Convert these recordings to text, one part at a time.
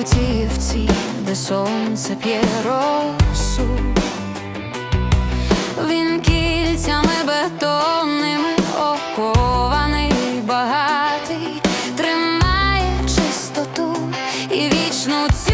Потіївці, де сонце п'є росу. Він кільцями бетонними окований, багатий, тримає чистоту і вічну цю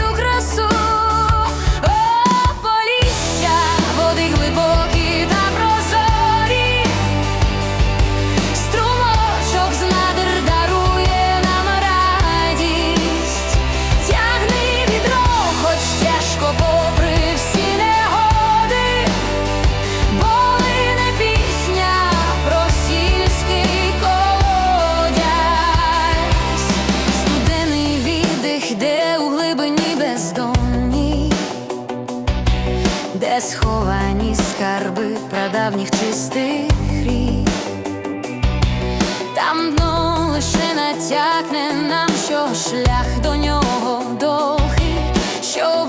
де сховані скарби прадавніх чистих рік. Там дно лише натякне нам, що шлях до нього довгий, що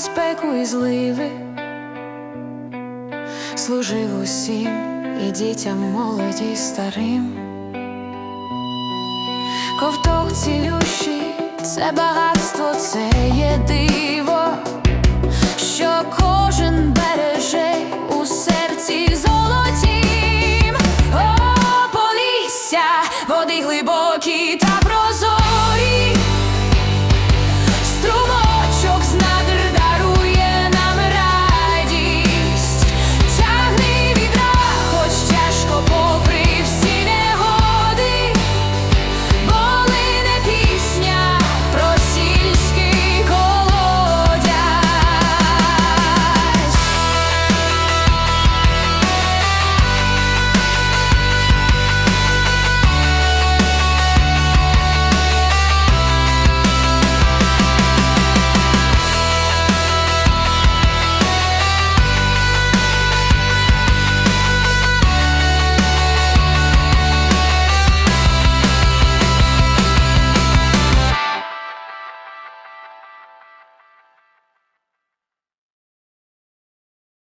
спеку і зливи, служив усім і дітям молоді і старим, ковток цілющий це багатство, це є диво, що кожен береже у серці золотім, О, води глибокі та прозорі.